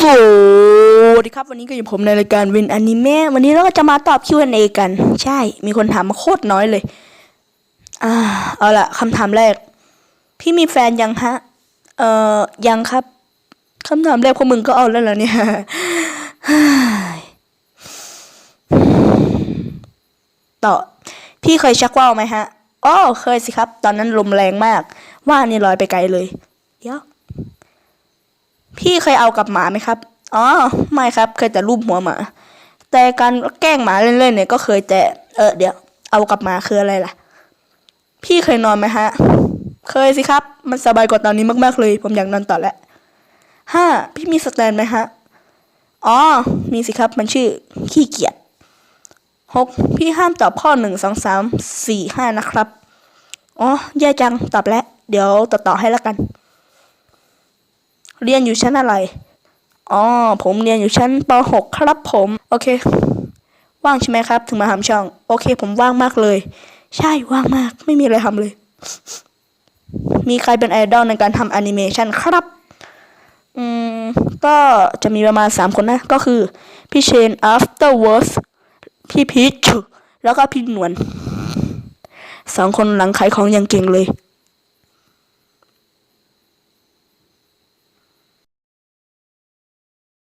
สวัสดีครับวันนี้ก็อยู่ผมในรายการวินอนิเมะวันนี้เราก็จะมาตอบ Q&A กัน ใช่ มีคนถามมาโคตรน้อยเลย อ่า เอาละคำถามแรก พี่มีแฟนยังฮะ เอ่อ ยังครับคำถามแรกพวกมึงก็เอาแล้วเหรอเนี่ยต่อ พี่เคยชักว่าวไหมฮะอ๋อเคยสิครับ ตอนนั้นลมแรงมาก ว่านี่ลอยไปไกลเลย เดี๋ยว พี่เคยเอากับหมาไหมครับ อ๋อ ไม่ครับ เคยแต่รูปหัวหมา แต่การแกล้งหมาเล่นๆเนี่ยก็เคยแต่ เออเดี๋ยว เอากับหมาคืออะไรล่ะ พี่เคยนอนไหมฮะ เคยสิครับ มันสบายกว่าตอนนี้มากๆเลย ผมอยากนอนต่อแล้วห้าพี่มีสแตนไหมฮะ อ๋อ มีสิครับ มันชื่อขี้เกียจหกพี่ห้ามตอบข้อหนึ่งสองสามสี่ห้านะครับ อ๋อ แย่จัง ตอบแล้ว เดี๋ยวต่อต่อให้แล้วกัน เรียนอยู่ชั้นอะไร อ๋อ ผมเรียนอยู่ชั้นป .6 ครับผม โอเค ว่างใช่ไหมครับ ถึงมาทำช่อง โอเค ผมว่างมากเลย ใช่ ว่างมาก ไม่มีอะไรทำเลย มีใครเป็นไอดอลในการทำแอนิเมชันครับ อืม ก็จะมีประมาณ 3 คนนะ ก็คือ พี่เชน afterwards พี่พีชแล้วก็พี่หนวลสองคนหลังขายของอย่างเก่งเลย